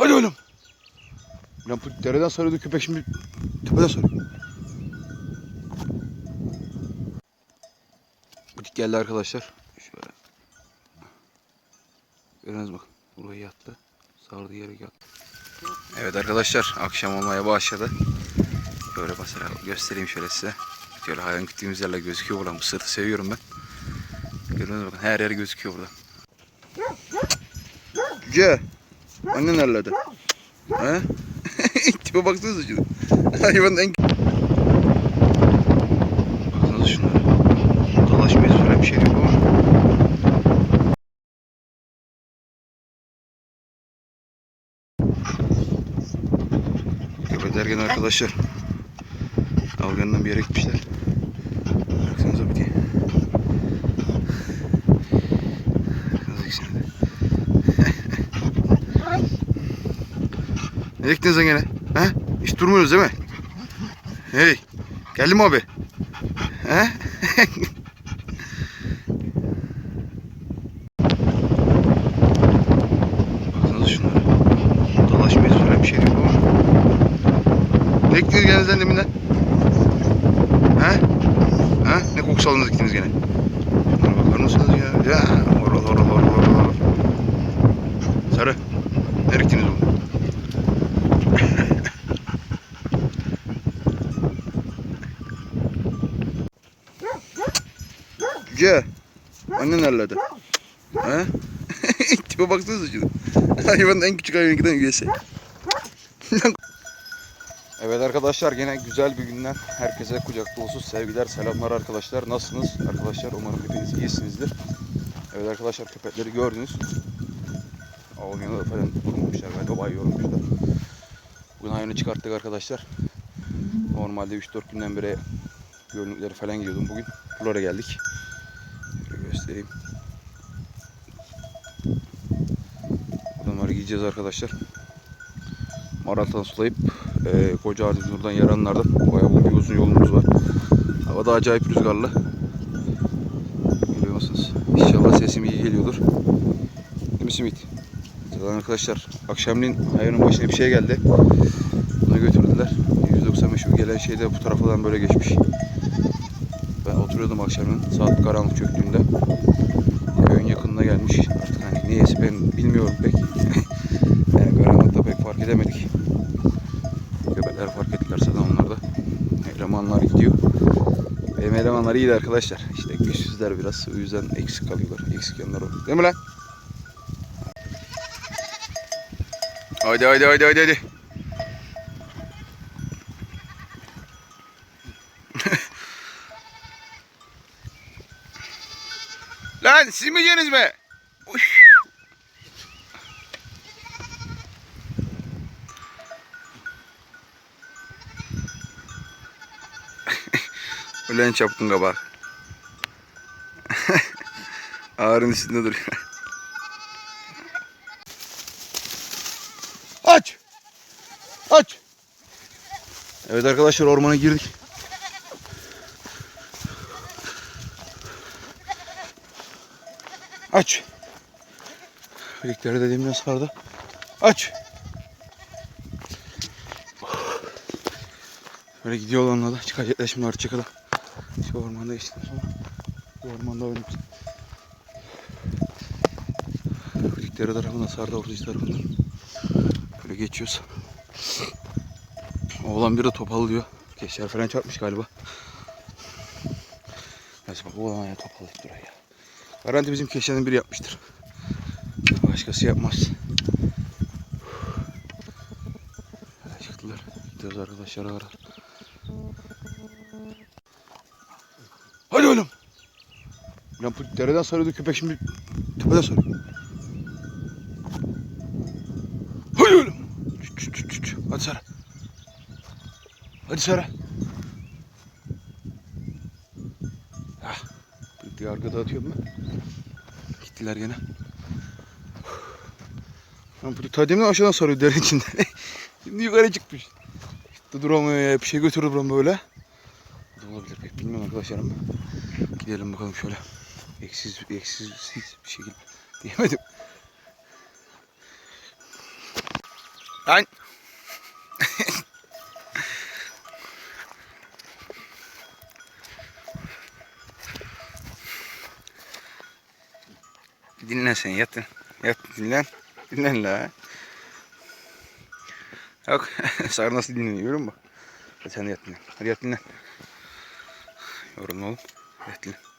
Hadi oğlum. Lan bu dereden sarıyordu köpek şimdi tepeden sarıyor. Butik geldi arkadaşlar. Şöyle. Görünüz bak. Buraya yattı. Sardığı yere yattı. Evet arkadaşlar akşam olmaya başladı. Böyle mesela göstereyim şöyle size. Şöyle hayvan gittiğimiz yerler gözüküyor buradan. Bu sırtı seviyorum ben. Görünüz bakın her yer gözüküyor burada. Cüce. Annen nerede? He? Tipe baksanıza şuna. Hayvanın en... Baksanıza şunlara. Dalaş mıyız öyle bir şey yok ama. Köpekler gene arkadaşlar. Algan'dan bir yere gitmişler. Baksanıza bir diye. Baksanıza ikisine de. Gittiniz lan gene? Ha? Hiç durmuyoruz değil mi? Hey. Geldi mi abi? Ha? Baksanıza şunlara. Dalaş mıyız öyle bir. Ne gittiniz gene sen deminden? Ha? Ha? Ne kokusu aldınız gittiniz gene? Buna bakar mısınız ya? Ya horul horul horul horul. Sarı. Nereye gittiniz oğlum? Annen nerede? Ha? Tipe baksanıza şuna. Hayvanın en küçük hayvan giden üyesi. evet arkadaşlar gene güzel bir günden herkese kucak dolusu sevgiler, selamlar arkadaşlar. Nasılsınız arkadaşlar? Umarım hepiniz iyisinizdir. Evet arkadaşlar köpekleri gördünüz. Avun yanında falan vurmamışlar galiba bayağı yorulmuşlar. Bugün hayvanı çıkarttık arkadaşlar. Normalde 3-4 günden beri görünükleri falan gidiyordum. Bugün buralara geldik. Göstereyim. Buradan var gideceğiz arkadaşlar. Maraltan sulayıp e, Koca Aziz Nur'dan yaranlardan bayağı bir uzun yolumuz var. Hava da acayip rüzgarlı. Görüyor musunuz? İnşallah sesim iyi geliyordur. Değil mi Simit? Zaten arkadaşlar akşamleyin hayvanın başına bir şey geldi. Bunu götürdüler. 195 bu gelen şey de bu taraftan böyle geçmiş. Ben oturuyordum akşamın saat karanlık çöktüğünde. Gelmiş. Artık hani niyeyse ben bilmiyorum pek. yani karanlıkta pek fark edemedik. Köpekler fark ettiler zaten onlar da. Elemanlar gidiyor. Benim elemanlar iyiydi arkadaşlar. İşte güçsüzler biraz. O yüzden eksik kalıyorlar. Eksik yanlar oluyor. Değil mi lan? Haydi haydi haydi haydi haydi. Lan siz mi yediniz mi? Ulan çapkın kabak. Ağrın üstünde duruyor. Aç! Aç! Evet arkadaşlar ormana girdik. Aç! Birlikleri dediğimden sardı. Aç! Böyle gidiyor olanla da çıkacaklar şimdi artık çıkalım. Şu ormanda geçtikten sonra ormanda oynayıp Birlikleri tarafından sardı ortacı tarafından. Böyle geçiyoruz. Oğlan biri topalı diyor. Keşler falan çarpmış galiba. Neyse bak oğlan ya topalı duruyor ya. Garanti bizim keşlerin biri yapmıştır. Başkası yapmaz. Çıktılar. Gidiyoruz arkadaşlar ara Lan bu dereden sarıyordu köpek şimdi tepeden sarıyor. Hadi oğlum. Hadi Sara. Hadi Sara. Ah, bir diğer arkada atıyorum ben. Gittiler gene. Lan bu tademden aşağıdan sarıyor derin içinde. Şimdi yukarı çıkmış. İşte duramıyor ya. Bir şey götürdü buram böyle. Bu da olabilir pek bilmiyorum arkadaşlar ama. Gidelim bakalım şöyle. Eksiz, eksiz bir şekilde diyemedim. Lan. Dinlen sen yatın. Yat dinlen. Dinlen la. Yok. Sarı nasıl dinleniyor görüyor musun? Hadi sen de yat dinlen. Hadi yat dinlen. Yorulma oğlum. Yat dinlen.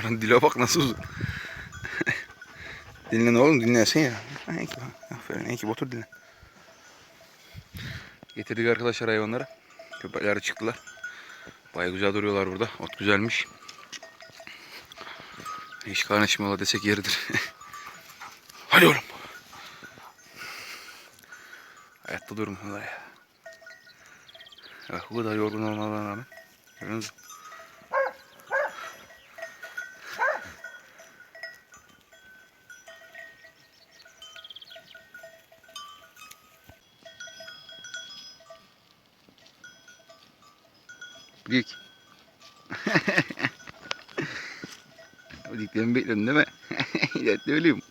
Ya. Aran dile bak nasıl uzun. dinlen oğlum dinlensin ya. İyi ki, aferin iyi ki otur dinlen. Getirdik arkadaşlar hayvanları. Köpekler çıktılar. Baya güzel duruyorlar burada. Ot güzelmiş. Hiç kaynaşmıyorlar desek yeridir. Hadi oğlum. Hayatta durmuyorlar ya. Bak bu kadar yorgun olmalarına rağmen. Görüyorsunuz mu? Büyük. Büyüklerimi bekliyorsun değil mi? evet öyleyim.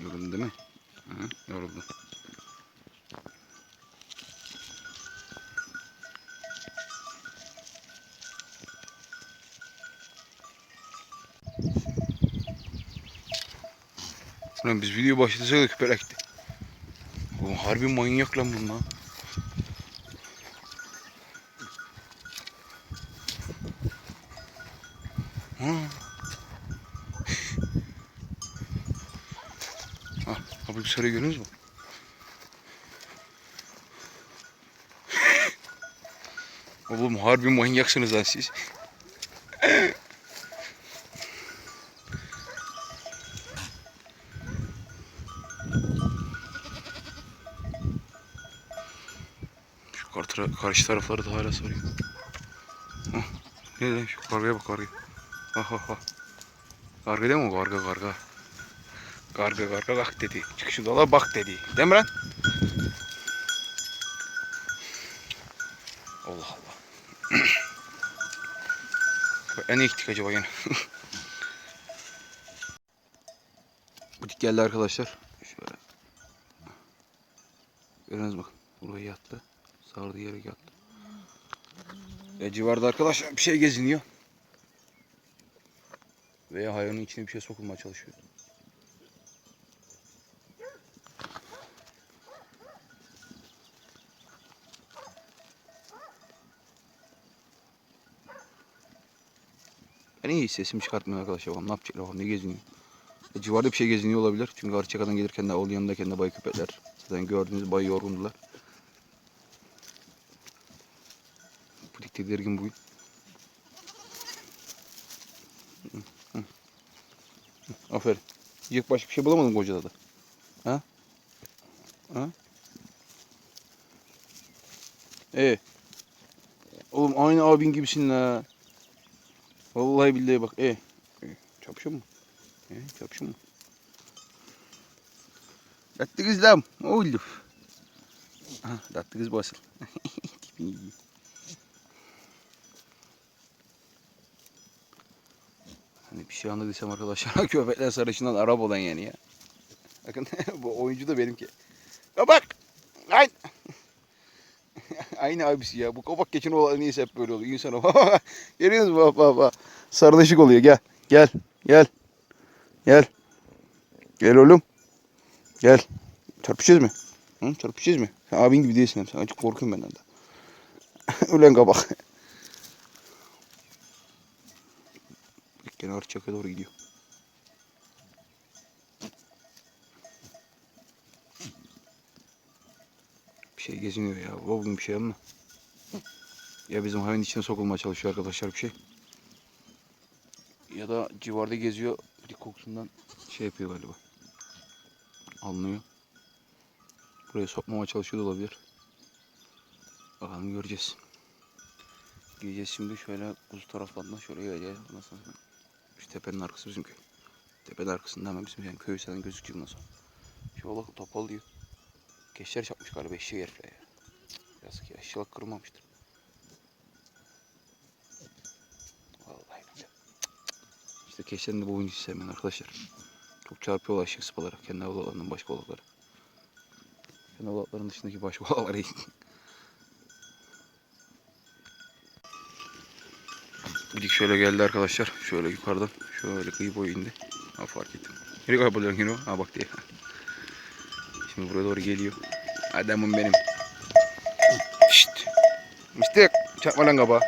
Yoruldun değil mi? Hı, yoruldum. Lan biz video başlasak da köpek harbi manyak lan bunlar. Ha. Ah, abi sarı görüyorsunuz mu? Oğlum harbi manyaksınız lan siz. Tara- karşı tarafları da hala sarıyor. Hah, Ne lan şu kargaya bak kargaya. Ha ha ha. Karga değil mi o? Karga karga. Karga karga bak dedi. Çık şu dala bak dedi. Değil mi lan? Allah Allah. en gittik acaba yine. Butik geldi arkadaşlar. Şöyle. Görüyorsunuz bakın. Buraya yattı. Sardığı yere yattı. E civarda arkadaşlar bir şey geziniyor. Veya hayvanın içine bir şey sokulmaya çalışıyor. Ben iyi sesimi çıkartmıyor arkadaşlar. Ne yapacaklar ne geziniyor. E, civarda bir şey geziniyor olabilir. Çünkü Arçaka'dan gelirken de oğlun yanındayken de bay köpekler. Zaten gördüğünüz bay yorgundular. Bu dik tedirgin bugün. Aferin. Yiyecek başka bir şey bulamadın kocada da. Ha? Ha? Ee. Oğlum aynı abin gibisin la. Vallahi billahi bak. E. e. Çapışın mı? E, çapışın mı? Tatlı kız lan. Oldu? Ha, tatlı kız basıl. Tipini yiyor. Hani bir şey anladıysam arkadaşlar köpekler sarışından Arap olan yani ya. Bakın bu oyuncu da benimki. Ya bak. Ay. Aynı abisi ya. Bu kapak geçen olan neyse hep böyle oluyor. İnsana bak. Görüyorsunuz mu? Bak bak. Sarılışık oluyor. Gel. Gel. Gel. Gel. Gel oğlum. Gel. Çarpışacağız mı? Hı? Çarpışacağız mı? Sen abin gibi değilsin. Sen acık korkuyorum benden de. Ulan kabak. Gene Arçak'a doğru gidiyor. Bir şey geziniyor ya. Bugün bir şey ama. Ya bizim hayvanın içine sokulmaya çalışıyor arkadaşlar bir şey. Ya da civarda geziyor. Bir kokusundan şey yapıyor galiba. Anlıyor. Buraya sokmama çalışıyor da olabilir. Bakalım göreceğiz. Gideceğiz şimdi şöyle kuzu taraflarından şöyle geleceğiz. Ondan sonra şu tepenin arkası bizim köy. Tepenin arkasında hemen bizim yani köy zaten gözüküyor sonra. Şu bak topal diyor. Geçler çapmış galiba eşeği herifler ya. Yazık ya eşyalık kırılmamıştır. Vallahi billahi. İşte keşlerin de bu oyuncu sevmeyin arkadaşlar. Çok çarpıyorlar eşek sıpaları. Kendi avlalarından başka balıkları. Kendi avlaların dışındaki başka balıklar iyi. Bidik şöyle geldi arkadaşlar. Şöyle yukarıdan. Şöyle kıyı boyu indi. Ha fark ettim. Nereye kayboluyorsun yine o? Ha bak diye. Şimdi buraya doğru geliyor. Adamım benim. Şşt. Mıstık. Çakma lan kabağı.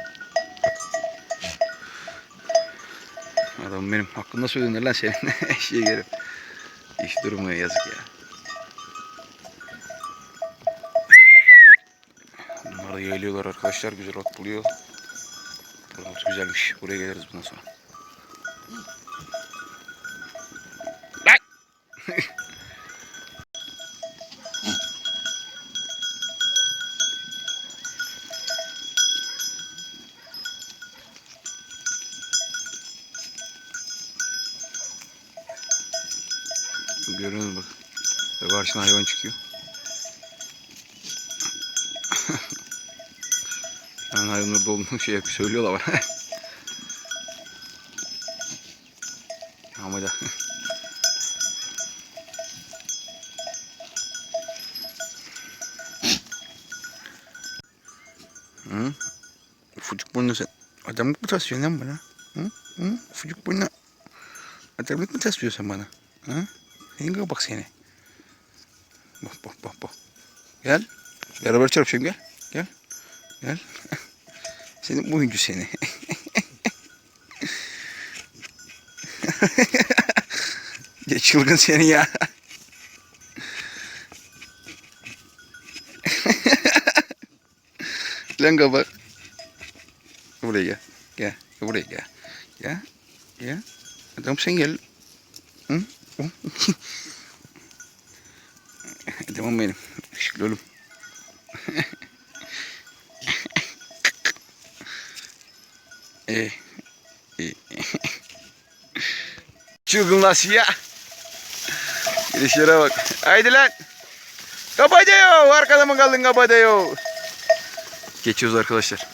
Adamım benim. Hakkında söylenir lan senin. Eşeğe gelip. İş durmuyor yazık ya. Bunlar da yayılıyorlar arkadaşlar. Güzel ot buluyor. Burası güzelmiş. Buraya geliriz bundan sonra. Lan! Görüyorsunuz bak. Karşına hayvan çıkıyor. Yani hayvanlarda olduğunu şey söylüyorlar bana. Ama da. Hı? Fucuk burnu sen. Adamlık mı taslıyorsun lan bana? Hı? Hı? Fucuk burnu. Adamlık mı taslıyorsun bana? Hı? Yenge bak seni. Bak bak bak bak. Gel. Beraber çarpışalım gel. Gel. Gel. Senin bu oyuncu seni. ya çılgın seni ya. Lan kabak. Buraya gel. Gel. Buraya gel. Gel. Gel. Adam sen gel. Hı? Hı? Adamım benim. Işıklı oğlum. Ya. Girişlere bak. Haydi lan. Kapatıyor. Arkada mı kaldın kapatıyor. Geçiyoruz arkadaşlar.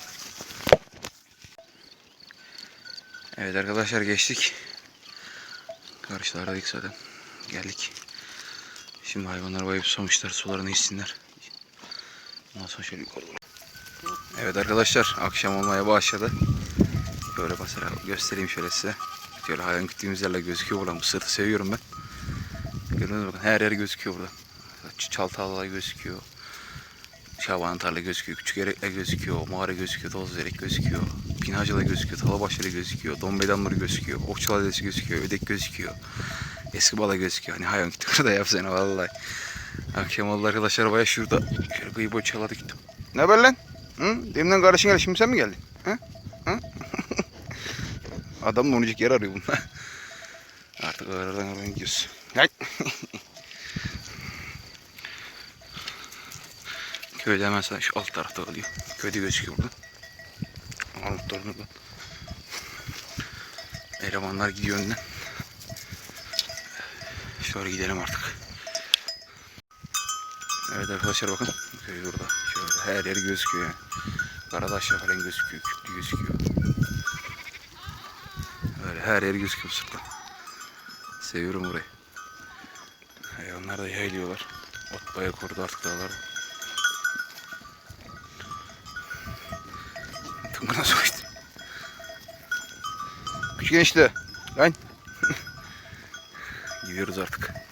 Evet arkadaşlar geçtik. Karşılardaydık zaten. Geldik. Şimdi hayvanlar bayıp susamışlar. Sularını içsinler. Ondan sonra şöyle yukarı. Evet arkadaşlar akşam olmaya başladı. Böyle mesela göstereyim şöyle size. Şöyle hayvan gittiğimiz yerler gözüküyor buradan. Bu sırtı seviyorum ben. Mü bakın her yer gözüküyor burada. Çaltalılar gözüküyor. Şaban tarla gözüküyor. Küçük erekler gözüküyor. Mağara gözüküyor. Toz erek gözüküyor. Pinhacılar gözüküyor. Talabaşları gözüküyor. Dombedanları gözüküyor. Okçular gözüküyor. Ödek gözüküyor. Eski bala gözüküyor. Hani hayvan gitti burada yapsana vallahi. Akşam oldu arkadaşlar baya şurada. Şöyle kıyı boy çaladı gittim. Ne haber lan? Hı? Demden kardeşin geldi. Şimdi sen mi geldin? Hı? Hı? Adam da onacık yer arıyor bunlar. Artık aradan aradan gidiyoruz. Hay. Köyde hemen şu alt tarafta kalıyor. Köyde gözüküyor burada. Armutların oradan. Elemanlar gidiyor önden. Şöyle gidelim artık. Evet arkadaşlar bakın. Köy burada. Şöyle her yer gözüküyor yani. Karadaşlar falan gözüküyor. Küplü gözüküyor. Her yer gözüküyor sırttan. Seviyorum burayı. Hayvanlar da yaylıyorlar. Ot bayağı korudu artık dağlar. Tıngına sokuştu. Küçük enişte. Lan. Gidiyoruz artık.